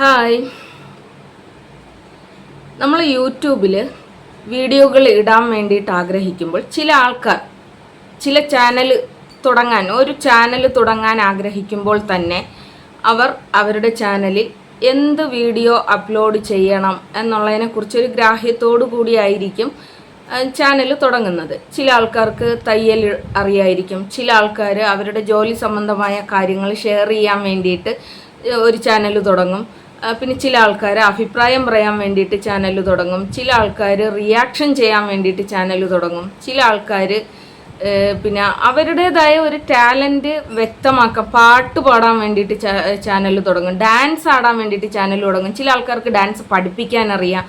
Hi. നമ്മൾ യൂട്യൂബിൽ വീഡിയോകൾ ഇടാൻ വേണ്ടിയിട്ട് ആഗ്രഹിക്കുമ്പോൾ ചില ആൾക്കാർ ചില ചാനൽ തുടങ്ങാൻ ഒരു ചാനൽ തുടങ്ങാൻ ആഗ്രഹിക്കുമ്പോൾ തന്നെ അവർ അവരുടെ ചാനലിൽ എന്ത് വീഡിയോ അപ്ലോഡ് ചെയ്യണം എന്നുള്ളതിനെക്കുറിച്ചൊരു ഗ്രാഹ്യത്തോടു കൂടിയായിരിക്കും ചാനൽ തുടങ്ങുന്നത്. ചില ആൾക്കാർക്ക് തയ്യൽ അറിയായിരിക്കും. ചില ആൾക്കാർ അവരുടെ ജോലി സംബന്ധമായ കാര്യങ്ങൾ ഷെയർ ചെയ്യാൻ വേണ്ടിയിട്ട് ഒരു ചാനൽ തുടങ്ങും. പിന്നെ ചില ആൾക്കാർ അഭിപ്രായം പറയാൻ വേണ്ടിയിട്ട് ചാനൽ തുടങ്ങും. ചില ആൾക്കാർ റിയാക്ഷൻ ചെയ്യാൻ വേണ്ടിയിട്ട് ചാനൽ തുടങ്ങും. ചില ആൾക്കാർ പിന്നെ അവരുടേതായ ഒരു ടാലന്റ് വ്യക്തമാക്കുക പാട്ട് പാടാൻ വേണ്ടിയിട്ട് ചാനൽ തുടങ്ങും. ഡാൻസ് ആടാൻ വേണ്ടിയിട്ട് ചാനൽ തുടങ്ങും. ചില ആൾക്കാർക്ക് ഡാൻസ് പഠിപ്പിക്കാൻ അറിയാം.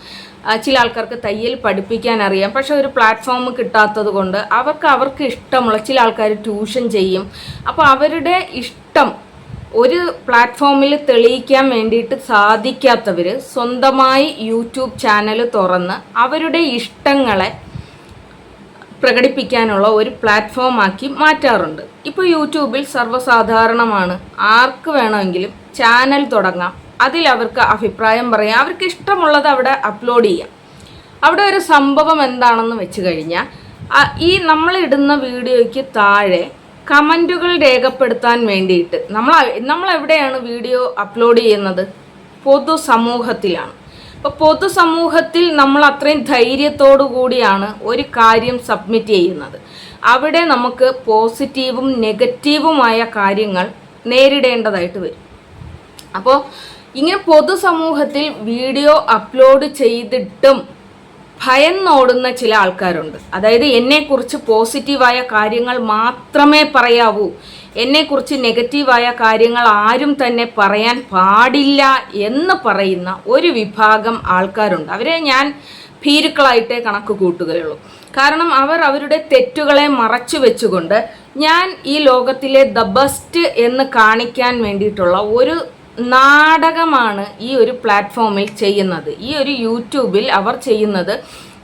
ചില ആൾക്കാർക്ക് തയ്യൽ പഠിപ്പിക്കാൻ അറിയാം. പക്ഷെ ഒരു പ്ലാറ്റ്ഫോം കിട്ടാത്തത് കൊണ്ട് അവർക്ക് അവർക്ക് ഇഷ്ടമുള്ള ചില ആൾക്കാർ ട്യൂഷൻ ചെയ്യും. അപ്പോൾ അവരുടെ ഇഷ്ടം ഒരു പ്ലാറ്റ്ഫോമിൽ തെളിയിക്കാൻ വേണ്ടിയിട്ട് സാധിക്കാത്തവർ സ്വന്തമായി യൂട്യൂബ് ചാനൽ തുറന്ന് അവരുടെ ഇഷ്ടങ്ങളെ പ്രകടിപ്പിക്കാനുള്ള ഒരു പ്ലാറ്റ്ഫോമാക്കി മാറ്റാറുണ്ട്. ഇപ്പോൾ യൂട്യൂബിൽ സർവസാധാരണമാണ്. ആർക്ക് വേണമെങ്കിലും ചാനൽ തുടങ്ങാം. അതിൽ അവർക്ക് അഭിപ്രായം പറയാം. അവർക്ക് ഇഷ്ടമുള്ളത് അവിടെ അപ്ലോഡ് ചെയ്യാം. അവിടെ ഒരു സംഭവം എന്താണെന്ന് വെച്ച് കഴിഞ്ഞാൽ ഈ നമ്മളിടുന്ന വീഡിയോയ്ക്ക് താഴെ കമന്റുകൾ രേഖപ്പെടുത്താൻ വേണ്ടിയിട്ട്. നമ്മൾ നമ്മൾ എവിടെയാണ് വീഡിയോ അപ്ലോഡ് ചെയ്യുന്നത്? പൊതുസമൂഹത്തിലാണ്. അപ്പോൾ പൊതുസമൂഹത്തിൽ നമ്മൾ അത്രയും ധൈര്യത്തോടു കൂടിയാണ് ഒരു കാര്യം സബ്മിറ്റ് ചെയ്യുന്നത്. അവിടെ നമുക്ക് പോസിറ്റീവും നെഗറ്റീവുമായ കാര്യങ്ങൾ നേരിടേണ്ടതായിട്ട് വരും. അപ്പോൾ ഇങ്ങനെ പൊതുസമൂഹത്തിൽ വീഡിയോ അപ്ലോഡ് ചെയ്തിട്ടും ഭയന്നോടുന്ന ചില ആൾക്കാരുണ്ട്. അതായത് എന്നെക്കുറിച്ച് പോസിറ്റീവായ കാര്യങ്ങൾ മാത്രമേ പറയാവൂ. എന്നെക്കുറിച്ച് നെഗറ്റീവായ കാര്യങ്ങൾ ആരും തന്നെ പറയാൻ പാടില്ല എന്ന് പറയുന്ന ഒരു വിഭാഗം ആൾക്കാരുണ്ട്. അവരെ ഞാൻ ഭീരുക്കളായിട്ടേ കണക്ക് കൂട്ടുകയുള്ളൂ. കാരണം അവർ അവരുടെ തെറ്റുകളെ മറച്ചു വെച്ചുകൊണ്ട് ഞാൻ ഈ ലോകത്തിലെ ദ ബെസ്റ്റ് എന്ന് കാണിക്കാൻ വേണ്ടിയിട്ടുള്ള ഒരു നാടകമാണ് ഈ ഒരു പ്ലാറ്റ്ഫോമിൽ ചെയ്യുന്നത്. ഈ ഒരു യൂട്യൂബിൽ അവർ ചെയ്യുന്നത്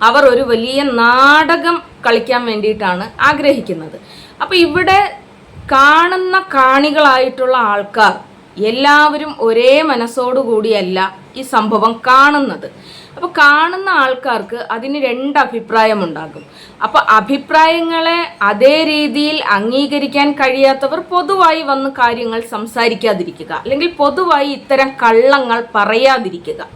അവർ ഒരു വലിയ നാടകം കളിക്കാൻ വേണ്ടിയിട്ടാണ് ആഗ്രഹിക്കുന്നത്. അപ്പോൾ ഇവിടെ കാണുന്ന കാണികളായിട്ടുള്ള ആൾക്കാർ എല്ലാവരും ഒരേ മനസ്സോടുകൂടിയല്ല ഈ സംഭവം കാണുന്നത്. അപ്പോൾ കാണുന്ന ആൾക്കാർക്ക് അതിന് രണ്ട് അഭിപ്രായമുണ്ടാകും അപ്പോൾ അഭിപ്രായങ്ങളെ അതേ രീതിയിൽ അംഗീകരിക്കാൻ കഴിയാത്തവർ പൊതുവായി വന്ന് കാര്യങ്ങൾ സംസാരിക്കാതിരിക്കുക. അല്ലെങ്കിൽ പൊതുവായി ഇത്തരം കള്ളങ്ങൾ പറയാതിരിക്കുക.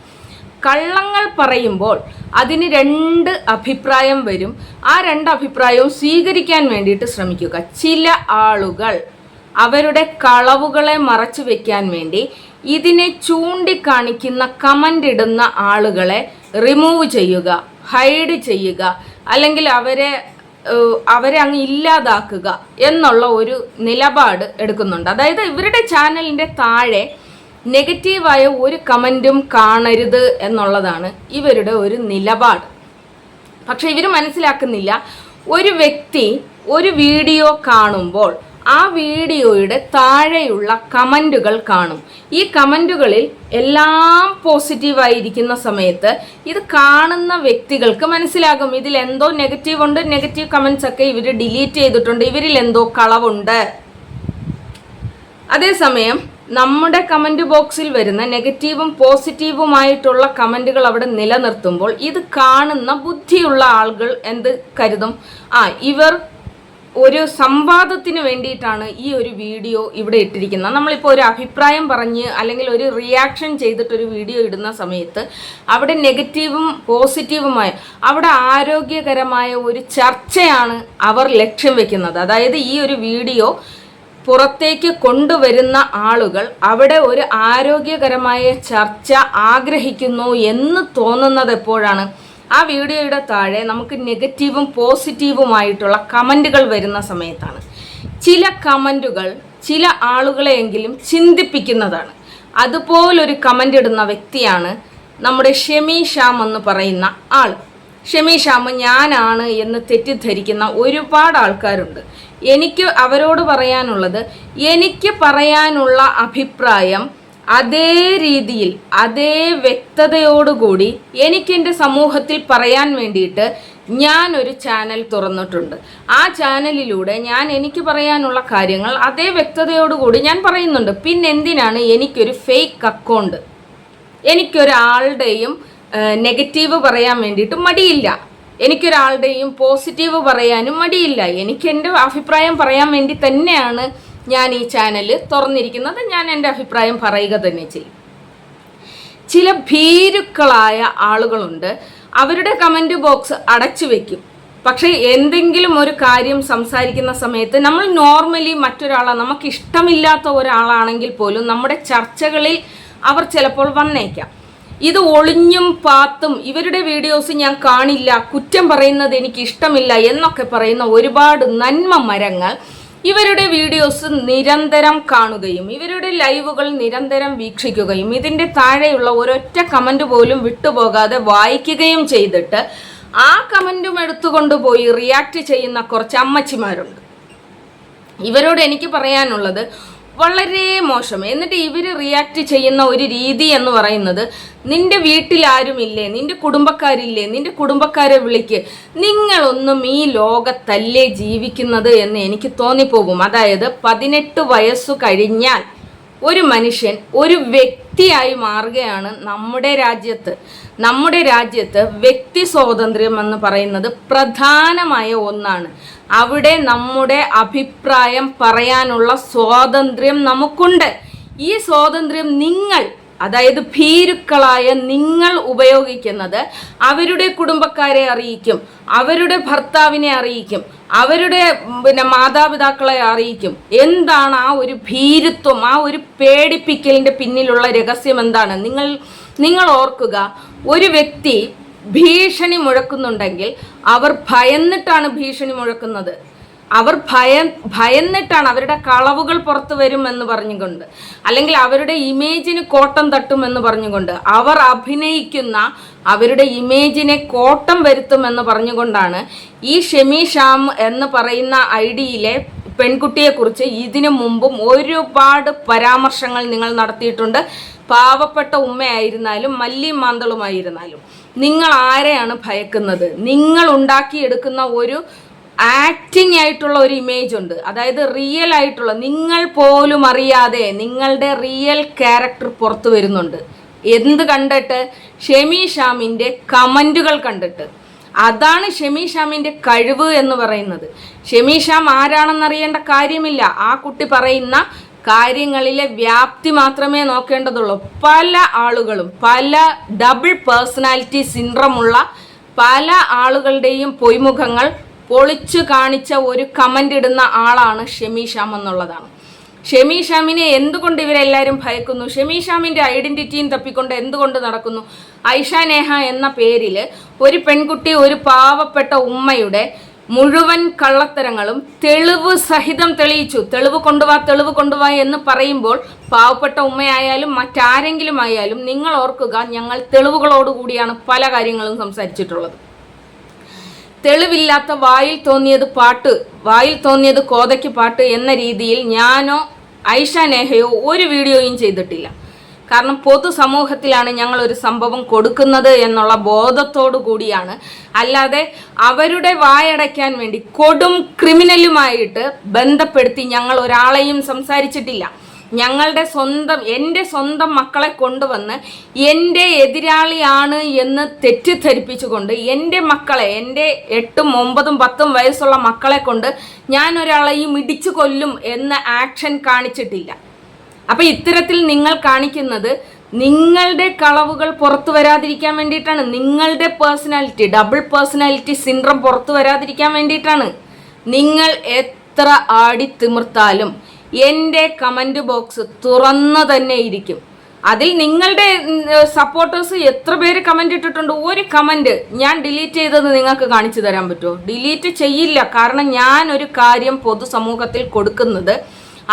കള്ളങ്ങൾ പറയുമ്പോൾ അതിന് രണ്ട് അഭിപ്രായം വരും. ആ രണ്ട് അഭിപ്രായവും സ്വീകരിക്കാൻ വേണ്ടിയിട്ട് ശ്രമിക്കുക. ചില ആളുകൾ അവരുടെ കളവുകളെ മറച്ചു വെക്കാൻ വേണ്ടി ഇതിനെ ചൂണ്ടിക്കാണിക്കുന്ന കമന്റ് ഇടുന്ന ആളുകളെ റിമൂവ് ചെയ്യുക ഹൈഡ് ചെയ്യുക അല്ലെങ്കിൽ അവരെ അവരെ അങ്ങ് ഇല്ലാതാക്കുക എന്നുള്ള ഒരു നിലപാട് എടുക്കുന്നുണ്ട്. അതായത് ഇവരുടെ ചാനലിന്റെ താഴെ നെഗറ്റീവായ ഒരു കമന്റും കാണരുത് എന്നുള്ളതാണ് ഇവരുടെ ഒരു നിലപാട്. പക്ഷെ ഇവർ മനസ്സിലാക്കുന്നില്ല ഒരു വ്യക്തി ഒരു വീഡിയോ കാണുമ്പോൾ ആ വീഡിയോയുടെ താഴെയുള്ള കമന്റുകൾ കാണും. ഈ കമന്റുകളിൽ എല്ലാം പോസിറ്റീവായിരിക്കുന്ന സമയത്ത് ഇത് കാണുന്ന വ്യക്തികൾക്ക് മനസ്സിലാകും. ഇതിൽ എന്തോ നെഗറ്റീവ് ഉണ്ട് നെഗറ്റീവ് കമൻസ് ഒക്കെ ഇവർ ഡിലീറ്റ് ചെയ്തിട്ടുണ്ട്. ഇവരിൽ എന്തോ കളവുണ്ട്. അതേസമയം നമ്മുടെ കമന്റ് ബോക്സിൽ വരുന്ന നെഗറ്റീവും പോസിറ്റീവുമായിട്ടുള്ള കമന്റുകൾ അവിടെ നിലനിർത്തുമ്പോൾ ഇത് കാണുന്ന ബുദ്ധിയുള്ള ആളുകൾ എന്ത് കരുതും? ആ ഇവർ ഒരു സംവാദത്തിന് വേണ്ടിയിട്ടാണ് ഈ ഒരു വീഡിയോ ഇവിടെ ഇട്ടിരിക്കുന്നത്. നമ്മളിപ്പോൾ ഒരു അഭിപ്രായം പറഞ്ഞ് അല്ലെങ്കിൽ ഒരു റിയാക്ഷൻ ചെയ്തിട്ടൊരു വീഡിയോ ഇടുന്ന സമയത്ത് അവിടെ നെഗറ്റീവും പോസിറ്റീവുമായ അവിടെ ആരോഗ്യകരമായ ഒരു ചർച്ചയാണ് അവർ ലക്ഷ്യം വെക്കുന്നത്. അതായത് ഈ ഒരു വീഡിയോ പുറത്തേക്ക് കൊണ്ടുവരുന്ന ആളുകൾ അവിടെ ഒരു ആരോഗ്യകരമായ ചർച്ച ആഗ്രഹിക്കുന്നു എന്ന് തോന്നുന്നത് എപ്പോഴാണ്? ആ വീഡിയോയുടെ താഴെ നമുക്ക് നെഗറ്റീവും പോസിറ്റീവുമായിട്ടുള്ള കമന്റുകൾ വരുന്ന സമയത്താണ്. ചില കമന്റുകൾ ചില ആളുകളെയെങ്കിലും ചിന്തിപ്പിക്കുന്നതാണ്. അതുപോലൊരു കമന്റ് ഇടുന്ന വ്യക്തിയാണ് നമ്മുടെ ഷെമി ഷ്യാം എന്ന് പറയുന്ന ആൾ ഷെമി ഷ്യാം ഞാനാണ് എന്ന് തെറ്റിദ്ധരിക്കുന്ന ഒരുപാട് ആൾക്കാരുണ്ട്. എനിക്ക് അവരോട് പറയാനുള്ളത് എനിക്ക് പറയാനുള്ള അഭിപ്രായം അതേ രീതിയിൽ അതേ വ്യക്തതയോടുകൂടി എനിക്കെന്റെ സമൂഹത്തിൽ പറയാൻ വേണ്ടിയിട്ട് ഞാൻ ഒരു ചാനൽ തുറന്നിട്ടുണ്ട്. ആ ചാനലിലൂടെ ഞാൻ എനിക്ക് പറയാനുള്ള കാര്യങ്ങൾ അതേ വ്യക്തതയോടുകൂടി ഞാൻ പറയുന്നുണ്ട്. പിന്നെ എന്തിനാണ് എനിക്കൊരു ഫേക്ക് അക്കൗണ്ട് എനിക്കൊരാളുടെയും നെഗറ്റീവ് പറയാൻ വേണ്ടിയിട്ട് മടിയില്ല. എനിക്കൊരാളുടെയും പോസിറ്റീവ് പറയാനും മടിയില്ല. എനിക്ക് എന്റെ അഭിപ്രായം പറയാൻ വേണ്ടി തന്നെയാണ് ഞാൻ ഈ ചാനൽ തുറന്നിരിക്കുന്നത് ഞാൻ എന്റെ അഭിപ്രായം പറയുക തന്നെ ചെയ്യും. ചില ഭീരുക്കളായ ആളുകളുണ്ട്. അവരുടെ കമന്റ് ബോക്സ് അടച്ചു വെക്കും. പക്ഷേ എന്തെങ്കിലും ഒരു കാര്യം സംസാരിക്കുന്ന സമയത്ത് നമ്മൾ നോർമലി മറ്റൊരാളെ നമുക്ക് ഇഷ്ടമില്ലാത്ത ഒരാളാണെങ്കിൽ പോലും നമ്മുടെ ചർച്ചകളിൽ അവർ ചിലപ്പോൾ വന്നേക്കാം. ഇത് ഒളിഞ്ഞും പാത്തും ഇവരുടെ വീഡിയോസ് ഞാൻ കാണില്ല കുറ്റം പറയുന്നത് എനിക്ക് ഇഷ്ടമില്ല എന്നൊക്കെ പറയുന്ന ഒരുപാട് നന്മ മരങ്ങൾ ഇവരുടെ വീഡിയോസ് നിരന്തരം കാണുകയും ഇവരുടെ ലൈവുകൾ നിരന്തരം വീക്ഷിക്കുകയും ഇതിന്റെ താഴെയുള്ള ഒരൊറ്റ കമന്റ് പോലും വിട്ടുപോകാതെ വായിക്കുകയും ചെയ്തിട്ട് ആ കമന്റും എടുത്തുകൊണ്ട് പോയി റിയാക്ട് ചെയ്യുന്ന കുറച്ച് അമ്മച്ചിമാരുണ്ട്. ഇവരോട് എനിക്ക് പറയാനുള്ളത് വളരെ മോശം. എന്നിട്ട് ഇവർ റിയാക്ട് ചെയ്യുന്ന ഒരു രീതി എന്ന് പറയുന്നത് നിന്റെ വീട്ടിൽ ആരുമില്ലേ നിന്റെ കുടുംബക്കാരില്ലേ? നിന്റെ കുടുംബക്കാരെ വിളിക്ക്. നിങ്ങളൊന്നും ഈ ലോകത്തല്ലേ ജീവിക്കുന്നത് എന്ന് എനിക്ക് തോന്നിപ്പോകും. അതായത് പതിനെട്ട് വയസ്സു കഴിഞ്ഞാൽ ഒരു മനുഷ്യൻ ഒരു വ്യക്തിയായി മാറുകയാണ് നമ്മുടെ രാജ്യത്ത്. നമ്മുടെ രാജ്യത്ത് വ്യക്തി സ്വാതന്ത്ര്യം എന്ന് പറയുന്നത് പ്രധാനമായ ഒന്നാണ്. അവിടെ നമ്മുടെ അഭിപ്രായം പറയാനുള്ള സ്വാതന്ത്ര്യം നമുക്കുണ്ട്. ഈ സ്വാതന്ത്ര്യം നിങ്ങൾ അതായത് ഭീരുക്കളായ നിങ്ങൾ ഉപയോഗിക്കുന്നത് അവരുടെ കുടുംബക്കാരെ അറിയിക്കും അവരുടെ ഭർത്താവിനെ അറിയിക്കും അവരുടെ പിന്നെ മാതാപിതാക്കളെ അറിയിക്കും. എന്താണ് ആ ഒരു ഭീരുത്വം ആ ഒരു പേടിപ്പിക്കലിന്റെ പിന്നിലുള്ള രഹസ്യം എന്താണ്? നിങ്ങൾ നിങ്ങൾ ഓർക്കുക ഒരു വ്യക്തി ഭീഷണി മുഴക്കുന്നുണ്ടെങ്കിൽ അവർ ഭയന്നിട്ടാണ് ഭീഷണി മുഴക്കുന്നത്. അവർ ഭയ ഭയന്നിട്ടാണ് അവരുടെ കളവുകൾ പുറത്തു വരും എന്ന് പറഞ്ഞുകൊണ്ട്. അല്ലെങ്കിൽ അവരുടെ ഇമേജിന് കോട്ടം തട്ടും എന്ന് പറഞ്ഞുകൊണ്ട്. അവർ അഭിനയിക്കുന്ന അവരുടെ ഇമേജിനെ കോട്ടം വരുത്തുമെന്ന് പറഞ്ഞുകൊണ്ടാണ് ഈ ഷെമി ഷാം എന്ന് പറയുന്ന ഐ ഡിയിലെ പെൺകുട്ടിയെക്കുറിച്ച് ഇതിനു മുമ്പും ഒരുപാട് പരാമർശങ്ങൾ നിങ്ങൾ നടത്തിയിട്ടുണ്ട്. പാവപ്പെട്ട ഉമ്മയായിരുന്നാലും മല്ലി മാന്തളുമായിരുന്നാലും. നിങ്ങൾ ആരെയാണ് ഭയക്കുന്നത്? നിങ്ങൾ ഉണ്ടാക്കിയെടുക്കുന്ന ഒരു ആക്ടിങ് ആയിട്ടുള്ള ഒരു ഇമേജ് ഉണ്ട്. അതായത് റിയൽ ആയിട്ടുള്ള നിങ്ങൾ പോലും അറിയാതെ നിങ്ങളുടെ റിയൽ ക്യാരക്ടർ പുറത്തു വരുന്നുണ്ട്. എന്ത് കണ്ടിട്ട്? ഷെമി ഷാമിന്റെ കമന്റുകൾ കണ്ടിട്ട്. അതാണ് ഷെമി ഷാമിന്റെ കഴിവ് എന്ന് പറയുന്നത്. ഷെമി ഷാം ആരാണെന്ന് അറിയേണ്ട കാര്യമില്ല. ആ കുട്ടി പറയുന്ന കാര്യങ്ങളിലെ വ്യാപ്തി മാത്രമേ നോക്കേണ്ടതുള്ളൂ. പല ആളുകളും പല ഡബിൾ പേഴ്സണാലിറ്റി സിൻഡ്രമുള്ള പല ആളുകളുടെയും പൊയ്മുഖങ്ങൾ പൊളിച്ചു കാണിച്ച ഒരു കമന്റ് ഇടുന്ന ആളാണ് ഷെമി എന്നുള്ളതാണ്. ഷെമി ഷാമിനെ എന്തുകൊണ്ട് ഇവരെല്ലാവരും ഭയക്കുന്നു? ഷെമി ഷാമിന്റെ ഐഡന്റിറ്റിയും തപ്പിക്കൊണ്ട് എന്തുകൊണ്ട് നടക്കുന്നു? ഐഷ നേഹ എന്ന പേരിൽ ഒരു പെൺകുട്ടി ഒരു പാവപ്പെട്ട ഉമ്മയുടെ മുഴുവൻ കള്ളത്തരങ്ങളും തെളിവ് സഹിതം തെളിയിച്ചു. തെളിവ് കൊണ്ടുവാ തെളിവ് കൊണ്ടുവാ എന്ന് പറയുമ്പോൾ പാവപ്പെട്ട ഉമ്മയായാലും മറ്റാരെങ്കിലും ആയാലും നിങ്ങൾ ഓർക്കുക ഞങ്ങൾ തെളിവുകളോടുകൂടിയാണ് പല കാര്യങ്ങളും സംസാരിച്ചിട്ടുള്ളത്. തെളിവില്ലാത്ത വായിൽ തോന്നിയത് പാട്ട് വായിൽ തോന്നിയത് കോതയ്ക്ക് പാട്ട് എന്ന രീതിയിൽ ഞാനോ ഐഷ നേഹയോ ഒരു വീഡിയോയും ചെയ്തിട്ടില്ല. കാരണം പൊതുസമൂഹത്തിലാണ് ഞങ്ങൾ ഒരു സംഭവം കൊടുക്കുന്നത് എന്നുള്ള ബോധത്തോടു കൂടിയാണ്. അല്ലാതെ അവരുടെ വായടയ്ക്കാൻ വേണ്ടി കൊടും ക്രിമിനലുമായിട്ട് ബന്ധപ്പെടുത്തി ഞങ്ങൾ ഒരാളെയും സംസാരിച്ചിട്ടില്ല. ഞങ്ങളുടെ സ്വന്തം എന്റെ സ്വന്തം മക്കളെ കൊണ്ടുവന്ന് എന്റെ എതിരാളിയാണ് എന്ന് തെറ്റിദ്ധരിപ്പിച്ചുകൊണ്ട് എന്റെ മക്കളെ എന്റെ എട്ടും ഒമ്പതും പത്തും വയസ്സുള്ള മക്കളെ കൊണ്ട് ഞാൻ ഒരാളെയും ഇടിച്ചു കൊല്ലും എന്ന ആക്ഷൻ കാണിച്ചിട്ടില്ല. അപ്പം ഇത്തരത്തിൽ നിങ്ങൾ കാണിക്കുന്നത് നിങ്ങളുടെ കളവുകൾ പുറത്തു വരാതിരിക്കാൻ വേണ്ടിയിട്ടാണ്. നിങ്ങളുടെ പേഴ്സണാലിറ്റി ഡബിൾ പേഴ്സണാലിറ്റി സിൻഡ്രം പുറത്തു വരാതിരിക്കാൻ വേണ്ടിയിട്ടാണ്. നിങ്ങൾ എത്ര ആടി തിമിർത്താലും എന്റെ കമന്റ് ബോക്സ് തുറന്നു തന്നെ ഇരിക്കും. അതിൽ നിങ്ങളുടെ സപ്പോർട്ടേഴ്സ് എത്ര പേര് കമന്റ് ഇട്ടിട്ടുണ്ട്? ഒരു കമന്റ് ഞാൻ ഡിലീറ്റ് ചെയ്തത് നിങ്ങൾക്ക് കാണിച്ചു തരാൻ പറ്റുമോ? ഡിലീറ്റ് ചെയ്യില്ല. കാരണം ഞാൻ ഒരു കാര്യം പൊതുസമൂഹത്തിൽ കൊടുക്കുന്നത്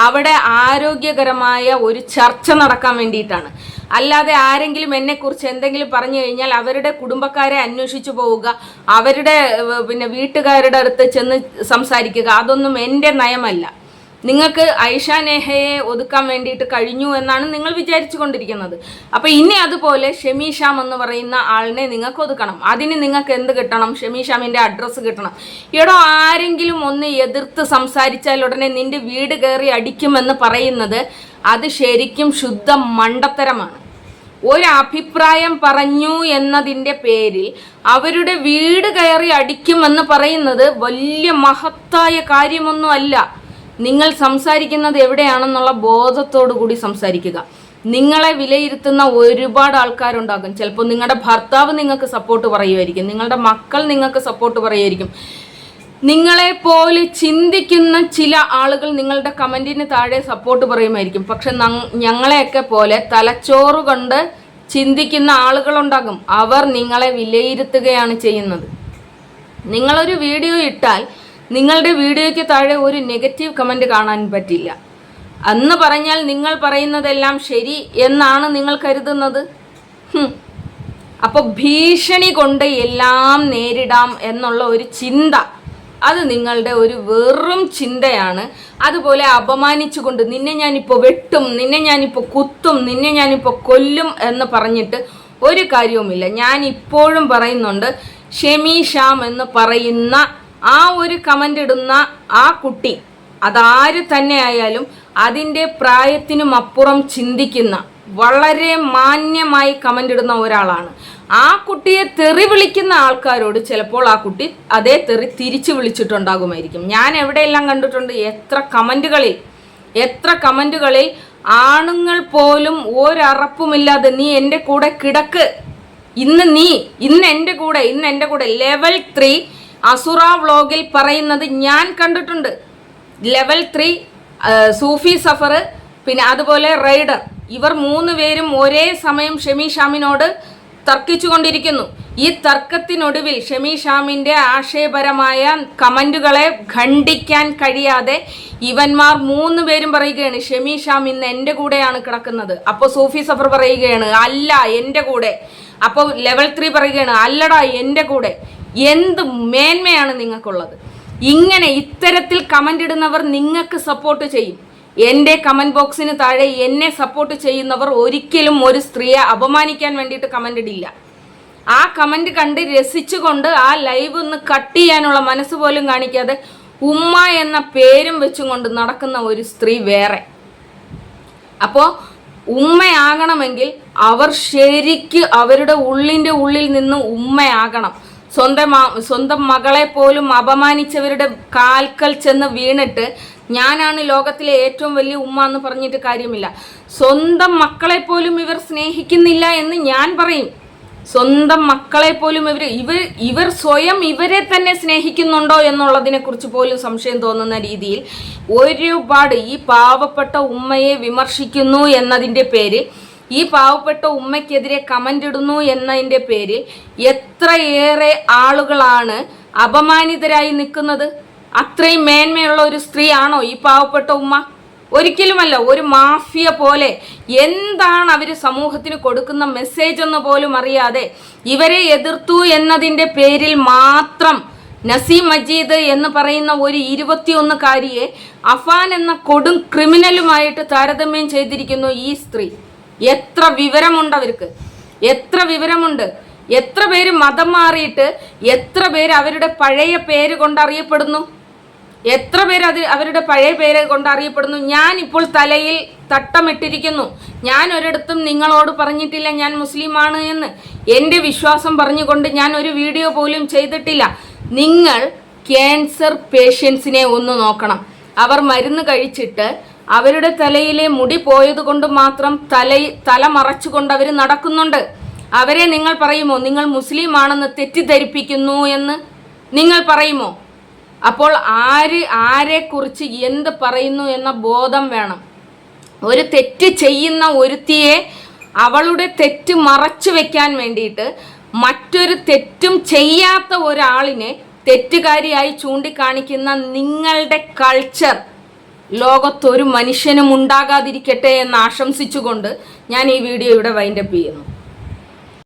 അവിടെ ആരോഗ്യകരമായ ഒരു ചർച്ച നടക്കാൻ വേണ്ടിയിട്ടാണ്. അല്ലാതെ ആരെങ്കിലും എന്നെക്കുറിച്ച് എന്തെങ്കിലും പറഞ്ഞു കഴിഞ്ഞാൽ അവരുടെ കുടുംബക്കാരെ അന്വേഷിച്ചു പോവുക അവരുടെ പിന്നെ വീട്ടുകാരുടെ അടുത്ത് ചെന്ന് സംസാരിക്കുക അതൊന്നും എന്റെ നയമല്ല. നിങ്ങൾക്ക് ഐഷ നെഹയെ ഒതുക്കാൻ വേണ്ടിയിട്ട് കഴിഞ്ഞു എന്നാണ് നിങ്ങൾ വിചാരിച്ചു കൊണ്ടിരിക്കുന്നത് അപ്പോൾ ഇനി അതുപോലെ ഷമീഷാം എന്ന് പറയുന്ന ആളിനെ നിങ്ങൾക്ക് ഒതുക്കണം. അതിന് നിങ്ങൾക്ക് എന്ത് കിട്ടണം? ഷമീഷാമിന്റെ അഡ്രസ്സ് കിട്ടണം. എടോ ആരെങ്കിലും ഒന്ന് എതിർത്ത് സംസാരിച്ചാൽ ഉടനെ നിന്റെ വീട് കയറി അടിക്കുമെന്ന് പറയുന്നത് അത് ശരിക്കും ശുദ്ധ മണ്ടത്തരമാണ്. ഒരു അഭിപ്രായം പറഞ്ഞു എന്നതിന്റെ പേരിൽ അവരുടെ വീട് കയറി അടിക്കുമെന്ന് പറയുന്നത് വലിയ മഹത്തായ കാര്യമൊന്നും അല്ല നിങ്ങൾ സംസാരിക്കുന്നത് എവിടെയാണെന്നുള്ള ബോധത്തോടു കൂടി സംസാരിക്കുക. നിങ്ങളെ വിലയിരുത്തുന്ന ഒരുപാട് ആൾക്കാരുണ്ടാകും. ചിലപ്പോൾ നിങ്ങളുടെ ഭർത്താവ് നിങ്ങൾക്ക് സപ്പോർട്ട് പറയുമായിരിക്കും. നിങ്ങളുടെ മക്കൾ നിങ്ങൾക്ക് സപ്പോർട്ട് പറയുമായിരിക്കും. നിങ്ങളെ പോലെ ചിന്തിക്കുന്ന ചില ആളുകൾ നിങ്ങളുടെ കമന്റിന് താഴെ സപ്പോർട്ട് പറയുമായിരിക്കും. പക്ഷെ ഞങ്ങളെയൊക്കെ പോലെ തലച്ചോറ് കൊണ്ട് ചിന്തിക്കുന്ന ആളുകളുണ്ടാകും. അവർ നിങ്ങളെ വിലയിരുത്തുകയാണ് ചെയ്യുന്നത്. നിങ്ങളൊരു വീഡിയോ ഇട്ടാൽ നിങ്ങളുടെ വീഡിയോയ്ക്ക് താഴെ ഒരു നെഗറ്റീവ് കമന്റ് കാണാൻ പറ്റില്ല. അന്ന് പറഞ്ഞാൽ നിങ്ങൾ പറയുന്നതെല്ലാം ശരി എന്നാണ് നിങ്ങൾ കരുതുന്നത്. അപ്പോൾ ഭീഷണി കൊണ്ട് എല്ലാം നേരിടാം എന്നുള്ള ഒരു ചിന്ത അത് നിങ്ങളുടെ ഒരു വെറും ചിന്തയാണ്. അതുപോലെ അപമാനിച്ചുകൊണ്ട് നിന്നെ ഞാനിപ്പോൾ വെട്ടും നിന്നെ ഞാനിപ്പോൾ കുത്തും നിന്നെ ഞാനിപ്പോൾ കൊല്ലും എന്ന് പറഞ്ഞിട്ട് ഒരു കാര്യവുമില്ല. ഞാൻ ഇപ്പോഴും പറയുന്നുണ്ട് ഷെമി ഷാം എന്ന് പറയുന്ന ആ ഒരു കമന്റ് ഇടുന്ന ആ കുട്ടി അതാര് തന്നെ ആയാലും അതിന്റെ പ്രായത്തിനും അപ്പുറം ചിന്തിക്കുന്ന വളരെ മാന്യമായി കമന്റ് ഇടുന്ന ഒരാളാണ്. ആ കുട്ടിയെ തെറി വിളിക്കുന്ന ആൾക്കാരോട് ചിലപ്പോൾ ആ കുട്ടി അതേ തെറി തിരിച്ചു വിളിച്ചിട്ടുണ്ടാകുമായിരിക്കും. ഞാൻ എവിടെയെല്ലാം കണ്ടിട്ടുണ്ട് എത്ര കമന്റുകളിൽ എത്ര കമന്റുകളിൽ ആണുങ്ങൾ പോലും ഒരറപ്പുമില്ലാതെ നീ എന്റെ കൂടെ കിടക്ക് ഇന്ന് നീ ഇന്ന് എന്റെ കൂടെ ഇന്ന് എന്റെ കൂടെ ലെവൽ ത്രീ അസുറ വ്ളോഗിൽ പറയുന്നത് ഞാൻ കണ്ടിട്ടുണ്ട്. ലെവൽ ത്രീ സൂഫി സഫർ പിന്നെ അതുപോലെ റൈഡർ. ഇവർ മൂന്ന് പേരും ഒരേ സമയം ഷെമി ഷാമിനോട് തർക്കിച്ചുകൊണ്ടിരിക്കുന്നു. ഈ തർക്കത്തിനൊടുവിൽ ഷെമി ഷാമിന്റെ ആശയപരമായ കമന്റുകളെ ഖണ്ഡിക്കാൻ കഴിയാതെ ഇവന്മാർ മൂന്ന് പേരും പറയുകയാണ് ഷെമി ഷാം ഇന്ന് എന്റെ കൂടെയാണ് കിടക്കുന്നത്. അപ്പോൾ സൂഫി സഫർ പറയുകയാണ് അല്ല എന്റെ കൂടെ. അപ്പോൾ ലെവൽ ത്രീ പറയുകയാണ് അല്ലടാ എന്റെ കൂടെ. എന്ത് മേന്മയാണ് നിങ്ങൾക്കുള്ളത്? ഇങ്ങനെ ഇത്തരത്തിൽ കമന്റ് ഇടുന്നവർ നിങ്ങൾക്ക് സപ്പോർട്ട് ചെയ്യും. എന്റെ കമന്റ് ബോക്സിന് താഴെ എന്നെ സപ്പോർട്ട് ചെയ്യുന്നവർ ഒരിക്കലും ഒരു സ്ത്രീയെ അപമാനിക്കാൻ വേണ്ടിയിട്ട് കമന്റ് ഇടില്ല. ആ കമന്റ് കണ്ട് രസിച്ചുകൊണ്ട് ആ ലൈവ് ഒന്ന് കട്ട് ചെയ്യാനുള്ള മനസ്സ് പോലും കാണിക്കാതെ ഉമ്മ എന്ന പേരും വെച്ചുകൊണ്ട് നടക്കുന്ന ഒരു സ്ത്രീ വേറെ. അപ്പോൾ ഉമ്മയാകണമെങ്കിൽ അവർ ശരിക്ക് അവരുടെ ഉള്ളിന്റെ ഉള്ളിൽ നിന്ന് ഉമ്മയാകണം. സ്വന്തം സ്വന്തം മകളെ പോലും അപമാനിച്ചവരുടെ കാൽക്കൽ ചെന്ന് വീണിട്ട് ഞാനാണ് ലോകത്തിലെ ഏറ്റവും വലിയ ഉമ്മ എന്ന് പറഞ്ഞിട്ട് കാര്യമില്ല. സ്വന്തം മക്കളെ പോലും ഇവർ സ്നേഹിക്കുന്നില്ല എന്ന് ഞാൻ പറയും. സ്വന്തം മക്കളെ പോലും ഇവർ ഇവർ ഇവർ സ്വയം ഇവരെ തന്നെ സ്നേഹിക്കുന്നുണ്ടോ എന്നുള്ളതിനെ കുറിച്ച് പോലും സംശയം തോന്നുന്ന രീതിയിൽ ഒരുപാട് ഈ പാവപ്പെട്ട ഉമ്മയെ വിമർശിക്കുന്നു എന്നതിന്റെ പേരിൽ ഈ പാവപ്പെട്ട ഉമ്മയ്ക്കെതിരെ കമന്റ് ഇടുന്നു എന്നതിന്റെ പേരിൽ എത്രയേറെ ആളുകളാണ് അപമാനിതരായി നിൽക്കുന്നത്? അത്രയും മേന്മയുള്ള ഒരു സ്ത്രീയാണോ ഈ പാവപ്പെട്ട ഉമ്മ? ഒരിക്കലുമല്ല ഒരു മാഫിയ പോലെ എന്താണ് അവർ സമൂഹത്തിന് കൊടുക്കുന്ന മെസ്സേജ് എന്ന് പോലും അറിയാതെ ഇവരെ എതിർത്തു എന്നതിന്റെ പേരിൽ മാത്രം നസീം മജീദ് എന്ന് പറയുന്ന ഒരു ഇരുപത്തിയൊന്നുകാരിയെ അഫാൻ എന്ന കൊടും ക്രിമിനലുമായിട്ട് താരതമ്യം ചെയ്തിരിക്കുന്നു ഈ സ്ത്രീ. എത്ര വിവരമുണ്ട് അവർക്ക്? എത്ര വിവരമുണ്ട്? എത്ര പേര് മതം മാറിയിട്ട് എത്ര പേര് അവരുടെ പഴയ പേര് കൊണ്ട് അറിയപ്പെടുന്നു എത്ര പേര് അത് അവരുടെ പഴയ പേര് കൊണ്ട് അറിയപ്പെടുന്നു ഞാൻ ഇപ്പോൾ തലയിൽ തട്ടമിട്ടിരിക്കുന്നു. ഞാൻ ഒരിടത്തും നിങ്ങളോട് പറഞ്ഞിട്ടില്ല ഞാൻ മുസ്ലിമാണ് എന്ന്. എന്റെ വിശ്വാസം പറഞ്ഞുകൊണ്ട് ഞാൻ ഒരു വീഡിയോ പോലും ചെയ്തിട്ടില്ല. നിങ്ങൾ ക്യാൻസർ പേഷ്യൻസിനെ ഒന്ന് നോക്കണം. അവർ മരുന്ന് കഴിച്ചിട്ട് അവരുടെ തലയിലെ മുടി പോയത് കൊണ്ട് മാത്രം തല തല മറച്ചുകൊണ്ട് അവർ നടക്കുന്നുണ്ട്. അവരെ നിങ്ങൾ പറയുമോ നിങ്ങൾ മുസ്ലിം ആണെന്ന് തെറ്റിദ്ധരിപ്പിക്കുന്നു എന്ന് നിങ്ങൾ പറയുമോ? അപ്പോൾ ആര് ആരെക്കുറിച്ച് എന്ത് പറയുന്നു എന്ന ബോധം വേണം. ഒരു തെറ്റ് ചെയ്യുന്ന ഒരുത്തിയെ അവളുടെ തെറ്റ് മറച്ചു വെക്കാൻ വേണ്ടിയിട്ട് മറ്റൊരു തെറ്റും ചെയ്യാത്ത ഒരാളിനെ തെറ്റുകാരിയായി ചൂണ്ടിക്കാണിക്കുന്ന നിങ്ങളുടെ കൾച്ചർ ലോകത്തൊരു മനുഷ്യനും ഉണ്ടാകാതിരിക്കട്ടെ എന്ന് ആശംസിച്ചുകൊണ്ട് ഞാൻ ഈ വീഡിയോ ഇവിടെ വൈൻഡപ്പ് ചെയ്യുന്നു.